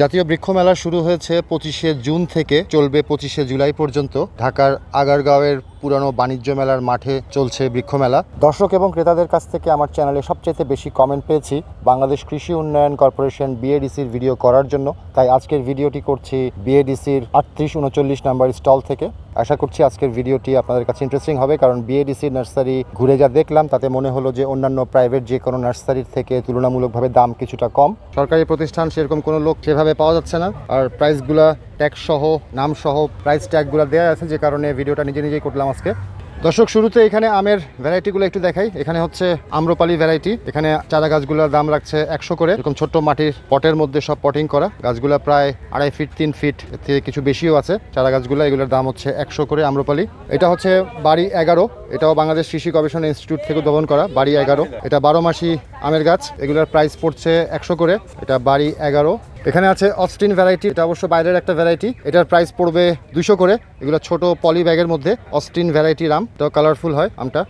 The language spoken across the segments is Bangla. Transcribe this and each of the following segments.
জাতীয় বৃক্ষ মেলা শুরু হয়েছে পঁচিশে জুন থেকে চলবে পঁচিশে জুলাই পর্যন্ত। ঢাকার আগারগাঁওয়ের পুরানো বাণিজ্য মেলার মাঠে চলছে বৃক্ষ মেলা। দর্শক এবং ক্রেতাদের কাছ থেকে আমার চ্যানেলে সবচেয়ে বেশি কমেন্ট পেয়েছি, বাংলাদেশ কৃষি উন্নয়ন কর্পোরেশন বিএডিসির ভিডিও করার জন্য। তাই আজকের ভিডিওটি করছি বিএডিসির আটত্রিশ উনচল্লিশ নাম্বার স্টল থেকে। আশা করছি আজকের ভিডিওটি আপনাদের কাছে ইন্টারেস্টিং হবে, কারণ বিএডিসি নার্সারি ঘুরে যা দেখলাম, তাতে মনে হলো যে অন্যান্য প্রাইভেট যে কোনো নার্সারির থেকে তুলনামূলকভাবে দাম কিছুটা কম। সরকারি প্রতিষ্ঠান সেরকম কোনো লোক সেভাবে পাওয়া যাচ্ছে না, আর প্রাইসগুলা ট্যাক্স সহ নাম সহ প্রাইস ট্যাগগুলো দেওয়া আছে, যে কারণে ভিডিওটা নিজে নিজেই করলাম আজকে। দর্শক, শুরুতে এখানে আমের ভ্যারাইটিগুলো একটু দেখাই। এখানে হচ্ছে আম্রপালি ভ্যারাইটি এখানে চারা গাছগুলোর দাম রাখছে একশো করে। এরকম ছোট্ট মাটির পটের মধ্যে সব পটিং করা। গাছগুলো প্রায় আড়াই ফিট তিন ফিট থেকে কিছু বেশিও আছে। চারা গাছগুলো, এগুলোর দাম হচ্ছে একশো করে আম্রপালি। এটা হচ্ছে বাড়ি এগারো। এটাও বাংলাদেশ কৃষি গবেষণা ইনস্টিটিউট থেকে উদ্ভাবন করা, বাড়ি এগারো। এটা বারো মাসি আমের গাছ, এগুলোর প্রাইস পড়ছে একশো করে, এটা বাড়ি এগারো। এখানে আছে অস্টিন ভ্যারাইটি এটা অবশ্য বাইরের একটা ভ্যারাইটি এটার প্রাইস পড়বে দুশো করে, এগুলো ছোট পলি ব্যাগের মধ্যে অস্টিন ভ্যারাইটির আম এটাও কালারফুল হয় আমটা।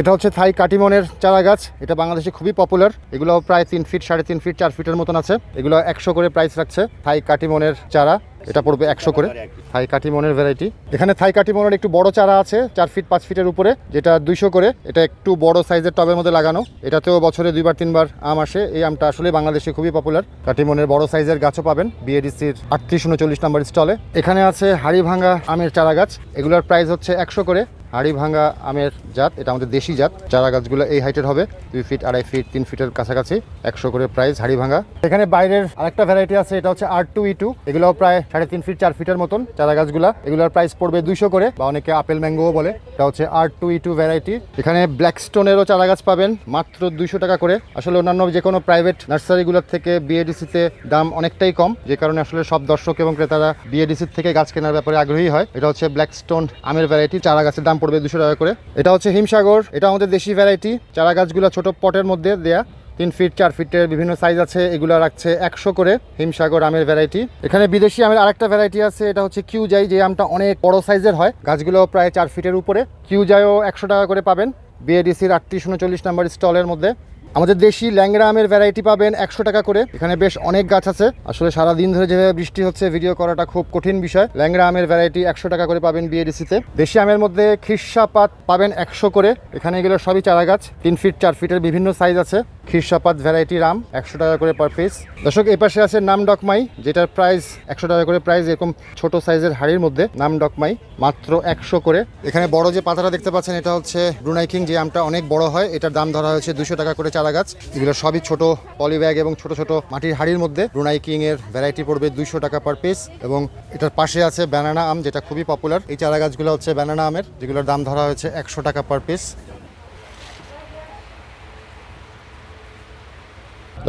এটা হচ্ছে থাই কাটিমনের চারা গাছ, এটা বাংলাদেশে খুবই পপুলার এগুলো প্রায় তিন ফিট সাড়ে তিন ফিট চার ফিটের মতন আছে এগুলো একশো করে প্রাইস রাখছে থাই কাটিমনের চারা। এটা পড়বে একশো করে। থাই কাটিমনের ভ্যারাইটি এখানে থাই কাটিমনের একটু বড় চারা আছে চার ফিট পাঁচ ফিটের উপরে যেটা দুইশো করে। এটা একটু বড় সাইজের টবের মধ্যে লাগানো। এটাতেও বছরে দুইবার তিনবার আম আসে। এই আমটা আসলে বাংলাদেশে খুবই পপুলার কাটিমনের বড় সাইজের গাছও পাবেন। বিএডিসির আটত্রিশ উনচল্লিশ নম্বর স্টলে এখানে আছে হাড়ি ভাঙা আমের চারা গাছ এগুলোর প্রাইস হচ্ছে একশো করে। হাড়ি ভাঙা আমের জাত, এটা আমাদের দেশি জাত। চারা গাছগুলো এই হাইটের হবে, দুই ফিট আড়াই ফিট তিন ফিটের কাছাকাছি, একশো করে প্রাইস হাড়ি ভাঙা। এখানে বাইরের আরেকটা ভ্যারাইটি আছে, এটা হচ্ছে আর টু ই টু এগুলো প্রায় সাড়ে তিন ফিট চার ফিটের মতন চারা গাছগুলা। এগুলোর প্রাইস পড়বে দুইশো করে, বা অনেকে আপেল ম্যাঙ্গোও বলে, এটা হচ্ছে R two E two variety এখানে ব্ল্যাক স্টোনেরও চারা গাছ পাবেন, মাত্র দুইশো টাকা করে। আসলে অন্যান্য যে কোনো প্রাইভেট নার্সারিগুলোর থেকে বিএডিসিতে দাম অনেকটাই কম, যে কারণে আসলে সব দর্শক এবং ক্রেতারা বিএডিসির থেকে গাছ কেনার ব্যাপারে আগ্রহী হয়। এটা হচ্ছে ব্ল্যাক স্টোন আমের ভ্যারাইটি চারা গাছের দাম পড়বে দুশো টাকা করে। এটা হচ্ছে হিমসাগর, এটা আমাদের দেশি ভ্যারাইটি চারা গাছগুলো ছোটো পটের মধ্যে দেয়া। তিন ফিট চার ফিটের বিভিন্ন সাইজ আছে, এগুলো রাখছে একশো করে হিমসাগর আমের ভ্যারাইটি এখানে বিদেশি আমের আরেকটা ভ্যারাইটি আছে, এটা হচ্ছে কিউজাই, যে আমটা অনেক বড় সাইজের হয়। গাছগুলো প্রায় চার ফিটের উপরে। কিউজাইও একশো টাকা করে পাবেন। বিএডিসির আটত্রিশ উনচল্লিশ নম্বর স্টলের মধ্যে। আমাদের দেশি ল্যাংরা আমের ভ্যারাইটি পাবেন একশো টাকা করে। এখানে বেশ অনেক গাছ আছে। আসলে সারা দিন ধরে যেভাবে বৃষ্টি হচ্ছে ভিডিও করাটা খুব কঠিন বিষয়। ল্যাংরা আমের ভ্যারাইটি একশো টাকা করে পাবেন বিএডিসিতে দেশি আমের মধ্যে খিরসাপাত পাবেন একশো করে। এখানে গেলে সবই চারা গাছ, তিন ফিট চার ফিটের বিভিন্ন সাইজ আছে। খিরসাপাত ভ্যারাইটি রাম একশো টাকা করে পার পিস দর্শক, এই পাশে আছে নাম ডকমাই, যেটার প্রাইস একশো টাকা করে প্রাইস এরকম ছোট সাইজের হাড়ির মধ্যে, নাম ডকমাই, মাত্র একশো করে। এখানে বড় যে পাতাটা দেখতে পাচ্ছেন, এটা হচ্ছে ব্রুনাই কিং যে আমটা অনেক বড় হয়, এটার দাম ধরা হয়েছে দুশো টাকা করে চারা গাছ। এগুলো সবই ছোট পলি ব্যাগ এবং ছোট ছোট মাটির হাড়ির মধ্যে। ব্রুনাই কিং এর ভ্যারাইটি পড়বে দুইশো টাকা পার পিস এবং এটার পাশে আছে ব্যানানা আম, যেটা খুবই পপুলার এই চারা গাছগুলো হচ্ছে ব্যানানা আমের, যেগুলোর দাম ধরা হয়েছে একশো টাকা পার পিস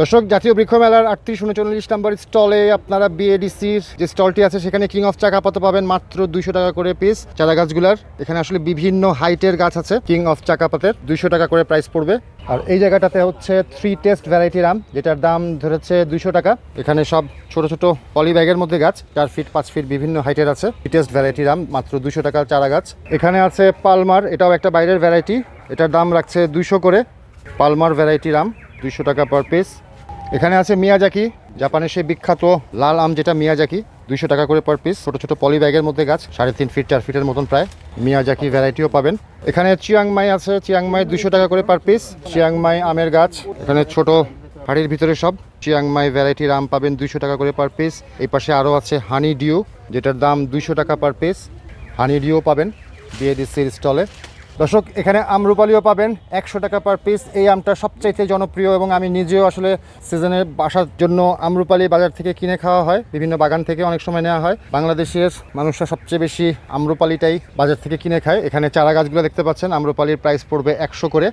দর্শক, জাতীয় বৃক্ষ মেলার আটত্রিশ, উনচল্লিশ নম্বর স্টলে আপনারা বিএডিসির যে স্টলটি আছে, সেখানে কিং অফ চাকা পাতা পাবেন মাত্র দুইশো টাকা করে পিস চারা গাছগুলার। এখানে আসলে বিভিন্ন হাইটের গাছ আছে কিং অফ চাকাপাতের দুইশো টাকা করে প্রাইস পড়বে। আর এই জায়গাটাতে হচ্ছে থ্রি টেস্ট ভ্যারাইটির আম যেটার দাম ধরেছে দুইশো টাকা। এখানে সব ছোট ছোট পলি ব্যাগের মধ্যে গাছ, চার ফিট পাঁচ ফিট বিভিন্ন হাইটের আছে। টেস্ট ভ্যারাইটির আম মাত্র দুইশো টাকার চারা গাছ। এখানে আছে পালমার এটাও একটা বাইরের ভ্যারাইটি এটার দাম রাখছে দুইশো করে। পালমার ভ্যারাইটির আম দুইশো টাকা পার পিস এখানে আছে মিয়াজাকি, জাপানের সেই বিখ্যাত লাল আম যেটা মিয়াজাকি, দুইশো টাকা করে পার পিস ছোটো ছোটো পলি ব্যাগের মধ্যে গাছ, সাড়ে তিন ফিট চার ফিটের মতন প্রায় মিয়াজাকি ভ্যারাইটিও পাবেন। এখানে চিয়াংমাই আছে, চিয়াংমাই দুশো টাকা করে পার পিস চিয়াংমাই আমের গাছ, এখানে ছোট হাড়ির ভিতরে সব চিয়াংমাই ভ্যারাইটির আম পাবেন দুইশো টাকা করে পার পিস এই পাশে আরও আছে হানি ডিউ যেটার দাম দুইশো টাকা পার পিস হানি ডিউ পাবেন, দিয়ে বিএডিসির স্টলে দর্শক, এখানে আমরুপালিও পাবেন। একশো টাকা পার পিস এই আমটা সবচাইতে জনপ্রিয় এবং আমি নিজেও আসলে সিজনে বাসার জন্য আমরুপালি বাজার থেকে কিনে খাওয়া হয়। বিভিন্ন বাগান থেকে অনেক সময় নেওয়া হয়। বাংলাদেশের মানুষরা সবচেয়ে বেশি আমরুপালিটাই বাজার থেকে কিনে খায়। এখানে চারা গাছগুলো দেখতে পাচ্ছেন। আমরুপালির প্রাইস পড়বে একশো করে।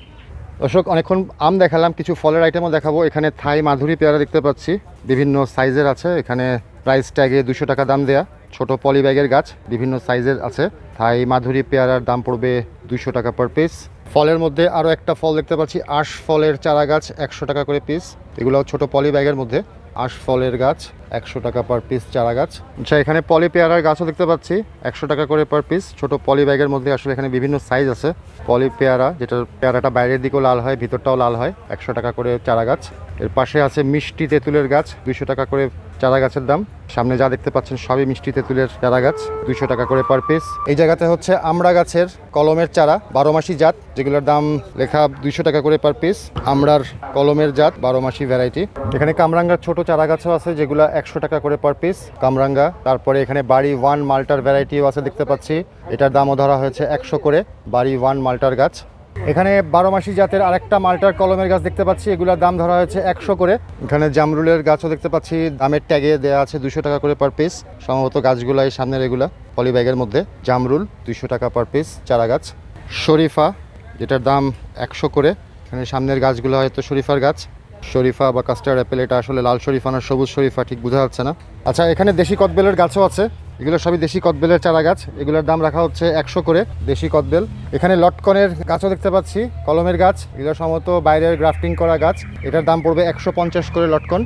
দর্শক, অনেকক্ষণ আম দেখালাম, কিছু ফলের আইটেমও দেখাবো। এখানে থাই মাধুরী পেয়ারা দেখতে পাচ্ছি। বিভিন্ন সাইজের আছে। এখানে প্রাইস ট্যাগে দুশো টাকা দাম দেয়া। ছোট পলি ব্যাগের গাছ, বিভিন্ন সাইজের আছে। থাই মাধুরী পেয়ারার দাম পড়বে দুইশো টাকা পার পিস ফলের মধ্যে আরও একটা ফল দেখতে পাচ্ছি, আশ ফলের চারা গাছ, একশো টাকা করে পিস এগুলো ছোট পলি ব্যাগের মধ্যে, আশ ফলের গাছ, একশো টাকা পার পিস চারা গাছ। আচ্ছা এখানে পলি পেয়ারার গাছও দেখতে পাচ্ছি, একশো টাকা করে পার পিস ছোট পলি ব্যাগের মধ্যে আসলে এখানে বিভিন্ন সাইজ আছে। পলি পেয়ারা, যেটার পেয়ারাটা বাইরের দিকেও লাল হয়, ভিতরটাও লাল হয়, একশো টাকা করে চারা গাছ। এর পাশে আছে মিষ্টি তেঁতুলের গাছ, দুইশো টাকা করে চারা গাছের দাম। সামনে যা দেখতে পাচ্ছেন সবই মিষ্টি তেঁতুলের চারা গাছ, দুইশো টাকা করে পার পিস এই জায়গাতে হচ্ছে আমড়া গাছের কলমের চারা, বারো মাসি জাত, যেগুলোর দাম লেখা দুইশো টাকা করে পার পিস আমড়ার কলমের জাত, বারো মাসি ভ্যারাইটি এখানে কামরাঙ্গার ছোট চারা গাছও আছে, যেগুলো একশো টাকা করে পার পিস কামরাঙ্গা, তারপরে এখানে বাড়ি ওয়ান মাল্টার ভ্যারাইটিও আছে দেখতে পাচ্ছি। এটার দামও ধরা হয়েছে একশো করে বাড়ি ওয়ান মাল্টার গাছ। এখানে বারো মাসি জাতের আরেকটা মাল্টার কলমের গাছ দেখতে পাচ্ছি। এগুলোর দাম ধরা হয়েছে একশো করে। এখানে জামরুলের গাছও দেখতে পাচ্ছি। দামের ট্যাগে দেওয়া আছে দুশো টাকা করে পার পিস সম্ভবত গাছগুলাই সামনের এগুলা পলি ব্যাগের মধ্যে। জামরুল দুশো টাকা পার পিস চারা গাছ। শরীফা, যেটার দাম একশো করে। এখানে সামনের গাছগুলো হয়তো শরীফার গাছ। শরীফা বা কাস্টার্ড অ্যাপেল এটা আসলে লাল শরীফা না, সবুজ শরীফা, ঠিক বোঝা যাচ্ছে না। আচ্ছা এখানে দেশি কদবেলের গাছও আছে। এগুলো সবই দেশি কদবেলের চারা গাছ এগুলোর দাম রাখা হচ্ছে একশো করে দেশি কদবেল। এখানে লটকনের গাছও দেখতে পাচ্ছি, কলমের গাছ। এগুলো সম্ভবত বাইরের গ্রাফটিং করা গাছ। এটার দাম পড়বে একশো পঞ্চাশ করে লটকন।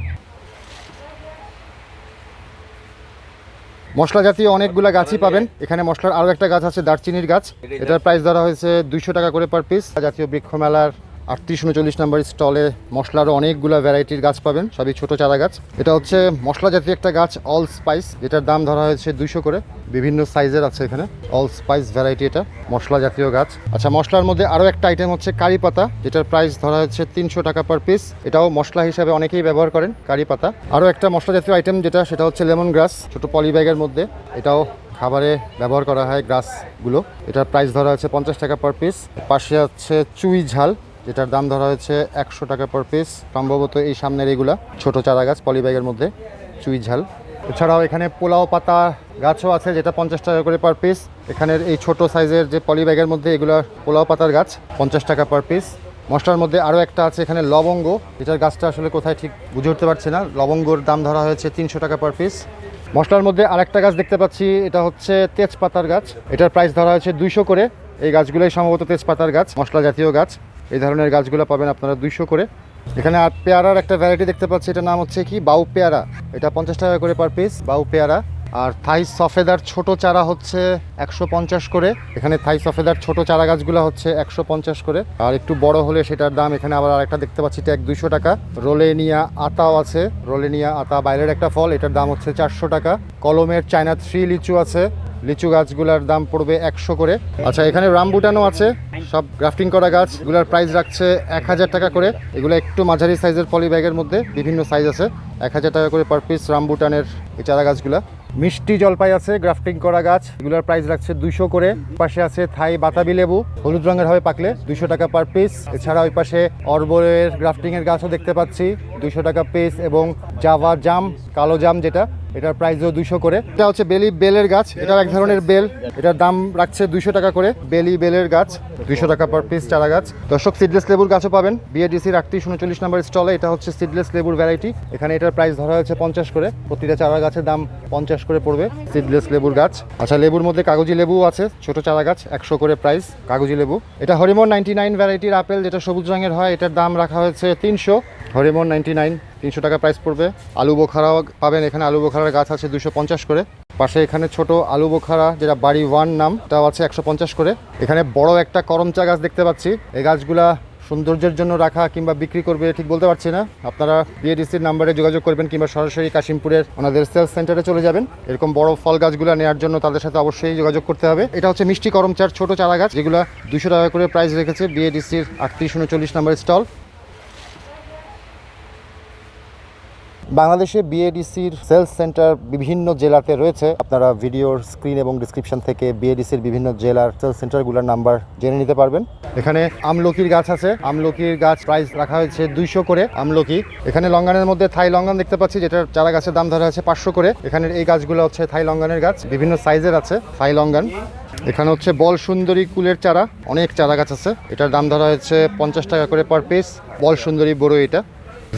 মশলা জাতীয় অনেকগুলো গাছই পাবেন। এখানে মশলার আরও একটা গাছ আছে, দারচিনির গাছ। এটার প্রাইস ধরা হয়েছে দুইশো টাকা করে পার পিস জাতীয় বৃক্ষ মেলার আটত্রিশ উনচল্লিশ নম্বর স্টলে মশলারও অনেকগুলো ভ্যারাইটির গাছ পাবেন, সবই ছোট চারা গাছ। এটা হচ্ছে মশলা জাতীয় একটা গাছ অল স্পাইস এটার দাম ধরা হয়েছে দুইশো করে। বিভিন্ন সাইজের আছে এখানে অল স্পাইস ভ্যারাইটি এটা মশলা জাতীয় গাছ। আচ্ছা মশলার মধ্যে আরও একটা আইটেম হচ্ছে কারি পাতা, যেটার প্রাইস ধরা হচ্ছে তিনশো টাকা পার পিস এটাও মশলা হিসাবে অনেকেই ব্যবহার করেন কারি পাতা। আরও একটা মশলা জাতীয় আইটেম যেটা, সেটা হচ্ছে লেমন গ্রাস ছোট পলি ব্যাগের মধ্যে। এটাও খাবারে ব্যবহার করা হয় গ্রাসগুলো এটার প্রাইস ধরা হচ্ছে পঞ্চাশ টাকা পার পিস পাশে হচ্ছে চুই ঝাল যেটার দাম ধরা হয়েছে একশো টাকা পার পিস সম্ভবত এই সামনের এগুলা, ছোট চারা গাছ, পলি ব্যাগের মধ্যে, চুই ঝাল। এছাড়াও এখানে পোলাও পাতা গাছও আছে, যেটা পঞ্চাশ টাকা করে পার পিস এখানের এই ছোট সাইজের যে পলি ব্যাগের মধ্যে এগুলো পোলাও পাতার গাছ, পঞ্চাশ টাকা পার পিস মশলার মধ্যে আরও একটা আছে এখানে লবঙ্গ। যেটার গাছটা আসলে কোথায় ঠিক বুঝে উঠতে পারছি না। লবঙ্গর দাম ধরা হয়েছে তিনশো টাকা পার পিস মশলার মধ্যে আরেকটা গাছ দেখতে পাচ্ছি, এটা হচ্ছে তেজপাতার গাছ। এটার প্রাইস ধরা হয়েছে দুইশো করে। এই গাছগুলোই সম্ভবত তেজপাতার গাছ, মশলা জাতীয় গাছ। এই ধরনের গাছগুলো পাবেন আপনারা দুইশো করে। এখানে আর পেয়ারার একটা ভ্যারাইটি দেখতে পাচ্ছি, এটার নাম হচ্ছে কি? বাউ পেয়ারা। এটা পঞ্চাশ টাকা করে পার পিস বাউ পেয়ারা। আর থাই সফেদার ছোট চারা হচ্ছে একশো পঞ্চাশ করে। এখানে থাই সফেদার ছোট চারা গাছগুলো হচ্ছে একশো পঞ্চাশ করে। আর একটু বড় হলে সেটার দাম এখানে আবার আরেকটা দেখতে পাচ্ছি ট্যাগ দুইশো টাকা। রোলেনিয়া আতাও আছে। রোলেনিয়া আতা বাইরের একটা ফল, এটার দাম হচ্ছে চারশো টাকা। কলমের চায়না থ্রি লিচু আছে। লিচু গাছগুলার দাম পড়বে একশো করে। আচ্ছা এখানে রামবুটানও আছে। সব গ্রাফটিং করা গাছ, এগুলোর প্রাইস রাখছে এক হাজার টাকা করে। এগুলো একটু মাঝারি সাইজের পলি ব্যাগের মধ্যে বিভিন্ন সাইজ আছে। এক হাজার টাকা করে পার পিস রামবুটানের এই চারা গাছগুলো। মিষ্টি জলপাই আছে, গ্রাফটিং করা গাছ। এগুলোর প্রাইস রাখছে দুইশো করে। পাশে আছে থাই বাতাবি লেবু, হলুদ রঙের হবে পাকলে দুইশো টাকা পার পিস এছাড়া ওই পাশে অর্বরের গ্রাফটিং এর গাছও দেখতে পাচ্ছি, দুইশো টাকা পিস এবং জাভা জাম, কালো জাম যেটা। এটার প্রাইসও দুশো করে। এটা হচ্ছে বেলি বেলের গাছ এটাও এক ধরনের বেল। এটার দাম রাখছে দুইশো টাকা করে। বেলি বেলের গাছ, দুইশো টাকা পার পিস চারা গাছ। দর্শক সিডলেস লেবুর গাছও পাবেন। বিএডিসির আটত্রিশ উনচল্লিশ নম্বর স্টলে এটা হচ্ছে সিডলেস লেবুর ভ্যারাইটি এখানে এটার প্রাইস ধরা হয়েছে পঞ্চাশ করে। প্রতিটা চারা গাছের দাম পঞ্চাশ করে পড়বে সিডলেস লেবুর গাছ। আচ্ছা লেবুর মধ্যে কাগজি লেবু আছে, ছোট চারা গাছ, একশো করে প্রাইস কাগজি লেবু। এটা হরিমন নাইনটি নাইন ভ্যারাইটির আপেল, যেটা সবুজ রঙের হয়, এটার দাম রাখা হয়েছে তিনশো। হরিমন নাইনটি নাইন তিনশো টাকা প্রাইস পড়বে। আলু বোখারাও পাবেন, এখানে আলু বোখারার গাছ আছে দুশো পঞ্চাশ করে। পাশে এখানে ছোট আলু বোখারা, যেটা বাড়ি ওয়ান নাম এটাও আছে একশো পঞ্চাশ করে। এখানে বড় একটা করমচা গাছ দেখতে পাচ্ছি। এই গাছগুলা সৌন্দর্যের জন্য রাখা কিংবা বিক্রি করবে, ঠিক বলতে পারছি না। আপনারা বিএডিসির নাম্বারে যোগাযোগ করবেন কিংবা সরাসরি কাশিমপুরের ওনাদের সেলস সেন্টারে চলে যাবেন। এরকম বড় ফল গাছগুলো নেওয়ার জন্য তাদের সাথে অবশ্যই যোগাযোগ করতে হবে। এটা হচ্ছে মিষ্টি করমচার ছোট চারা গাছ, যেগুলো দুশো টাকা করে প্রাইস রেখেছে বিএডিসির আটত্রিশ উনচল্লিশ নম্বর স্টল বাংলাদেশে বিএডিসির সেলস সেন্টার বিভিন্ন জেলাতে রয়েছে। আপনারা ভিডিওর স্ক্রিন এবং ডিসক্রিপশন থেকে বিএডিসির বিভিন্ন জেলার সেলস সেন্টারগুলোর নাম্বার জেনে নিতে পারবেন। এখানে আমলকির গাছ আছে। আমলকির গাছ প্রাইস রাখা হয়েছে দুইশো করে আমলকি। এখানে লঙ্গানের মধ্যে থাই লঙ্গান দেখতে পাচ্ছি যেটার চারা গাছের দাম ধরা হয়েছে পাঁচশো করে। এখানের এই গাছগুলো হচ্ছে থাই লঙ্গানের গাছ, বিভিন্ন সাইজের আছে, থাই লঙ্গান। এখানে হচ্ছে বল সুন্দরী কুলের চারা, অনেক চারা গাছ আছে। এটার দাম ধরা হয়েছে পঞ্চাশ টাকা করে পার পিস বল সুন্দরী বড় এটা।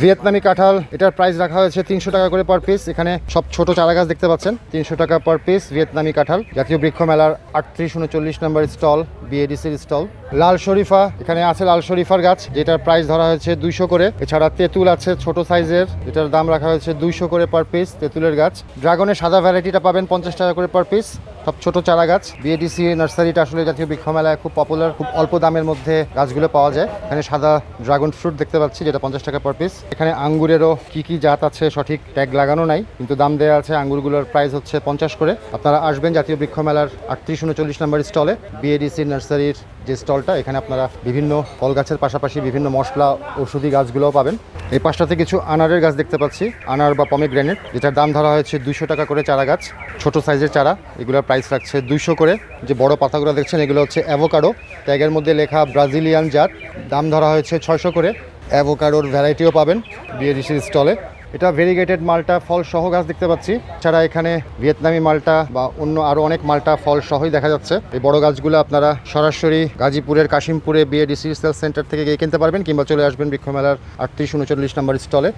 ভিয়েতনামি কাঁঠাল, এটার প্রাইস রাখা হয়েছে তিনশো টাকা করে পার পিস এখানে সব ছোট চারা গাছ দেখতে পাচ্ছেন। তিনশো টাকা পার পিস ভিয়েতনামি কাঁঠাল। জাতীয় বৃক্ষ মেলার আটত্রিশ উনচল্লিশ নম্বর স্টল বিএডিসির স্টল লাল শরীফা, এখানে আছে লাল শরীফার গাছ, যেটার প্রাইস ধরা হয়েছে দুইশো করে। এছাড়া তেঁতুল আছে ছোট সাইজের যেটার দাম রাখা হয়েছে দুইশো করে পার পিস তেঁতুলের গাছ। ড্রাগনের সাদা ভ্যারাইটিটা পাবেন পঞ্চাশ টাকা করে পার পিস সব ছোট চারা গাছ। বিএডিসি নার্সারিটা আসলে জাতীয় বৃক্ষ মেলায় খুব পপুলার খুব অল্প দামের মধ্যে গাছগুলো পাওয়া যায়। এখানে সাদা ড্রাগন ফ্রুট দেখতে পাচ্ছি, যেটা পঞ্চাশ টাকা পার পিস এখানে আঙ্গুরেরও কি কি জাত আছে সঠিক ট্যাগ লাগানো নাই, কিন্তু দাম দেওয়া আছে আঙ্গুরগুলোর প্রাইস হচ্ছে পঞ্চাশ করে। আপনারা আসবেন জাতীয় বৃক্ষ মেলার আটত্রিশ উনচল্লিশ নম্বর স্টলে বিএডিসি নার্সারির যে স্টলটা, এখানে আপনারা বিভিন্ন ফল গাছের পাশাপাশি বিভিন্ন মশলা ওষুধি গাছগুলোও পাবেন। এই পাশটাতে কিছু আনারের গাছ দেখতে পাচ্ছি, আনার বা পমে গ্রেনেড যেটার দাম ধরা হয়েছে দুইশো টাকা করে চারা গাছ, ছোট সাইজের চারা। এগুলোর প্রাইস রাখছে দুইশো করে। যে বড় পাতাগুলো দেখছেন, এগুলো হচ্ছে অ্যাভোকাডো ট্যাগের মধ্যে লেখা ব্রাজিলিয়ান জাত দাম ধরা হয়েছে ছয়শো করে। অ্যাভোকাডোর ভ্যারাইটিও পাবেন বিএডিসির স্টলে এটা ভেরিগেটেড মালটা ফল সহ গাছ দেখতে পাচ্ছি। ছাড়া এখানে ভিয়েতনামি মালটা বা অন্য আরও অনেক মালটা ফল সহই দেখা যাচ্ছে। এই বড় গাছগুলো আপনারা সরাসরি গাজীপুরের কাশিমপুরে বিএডিসি সেল সেন্টার থেকে গিয়ে কিনতে পারবেন কিংবা চলে আসবেন বৃক্ষমেলার আটত্রিশ উনচল্লিশ নম্বর স্টলে।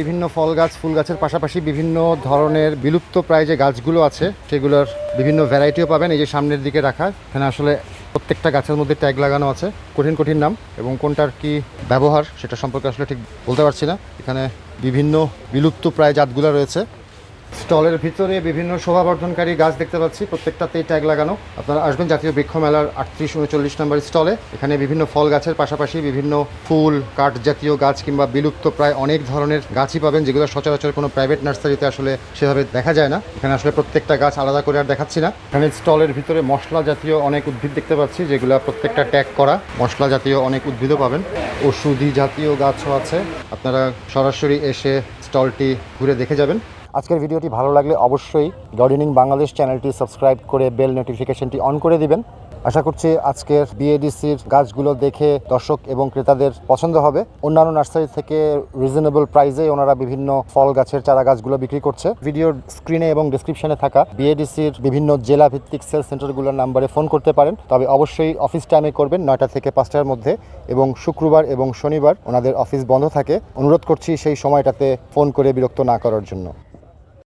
বিভিন্ন ফল গাছ, ফুল গাছের পাশাপাশি বিভিন্ন ধরনের বিলুপ্ত প্রায় যে গাছগুলো আছে, সেগুলোর বিভিন্ন ভ্যারাইটিও পাবেন। এই যে সামনের দিকে রাখা, এখানে আসলে প্রত্যেকটা গাছের মধ্যে ট্যাগ লাগানো আছে। কঠিন কঠিন নাম এবং কোনটার কি ব্যবহার সেটা সম্পর্কে আসলে ঠিক বলতে পারছি না। এখানে বিভিন্ন বিলুপ্ত প্রায় জাতগুলো রয়েছে। স্টলের ভিতরে বিভিন্ন শোভাবর্ধনকারী গাছ দেখতে পাচ্ছি, প্রত্যেকটাতেই ট্যাগ লাগানো। আপনারা আসবেন জাতীয় বৃক্ষ মেলার আটত্রিশ, উনচল্লিশ নম্বর স্টলে। এখানে বিভিন্ন ফল গাছের পাশাপাশি বিভিন্ন ফুল, কাঠ জাতীয় গাছ কিংবা বিলুপ্ত প্রায় অনেক ধরনের গাছই পাবেন, যেগুলো সচরাচর কোনো প্রাইভেট নার্সারিতে আসলে সেভাবে দেখা যায় না। এখানে আসলে প্রত্যেকটা গাছ আলাদা করে আর দেখাচ্ছি না। এখানে স্টলের ভিতরে মশলা জাতীয় অনেক উদ্ভিদ দেখতে পাচ্ছি, যেগুলো প্রত্যেকটা ট্যাগ করা। মশলা জাতীয় অনেক উদ্ভিদও পাবেন। ওষুধি জাতীয় গাছও আছে। আপনারা সরাসরি এসে স্টলটি ঘুরে দেখে যাবেন। আজকের ভিডিওটি ভালো লাগলে অবশ্যই গার্ডেনিং বাংলাদেশ চ্যানেলটি সাবস্ক্রাইব করে বেল নোটিফিকেশনটি অন করে দিবেন। আশা করছি আজকের বিএডিসির গাছগুলো দেখে দর্শক এবং ক্রেতাদের পছন্দ হবে। অন্যান্য নার্সারি থেকে রিজনেবল প্রাইসে ওনারা বিভিন্ন ফল গাছের চারা গাছগুলো বিক্রি করছে। ভিডিওর স্ক্রিনে এবং ডিসক্রিপশনে থাকা বিএডিসির বিভিন্ন জেলা ভিত্তিক সেল সেন্টারগুলোর নাম্বারে ফোন করতে পারেন। তবে অবশ্যই অফিস টাইমে করবেন নয়টা থেকে পাঁচটার মধ্যে এবং শুক্রবার এবং শনিবার ওনাদের অফিস বন্ধ থাকে। অনুরোধ করছি সেই সময়টাতে ফোন করে বিরক্ত না করার জন্য।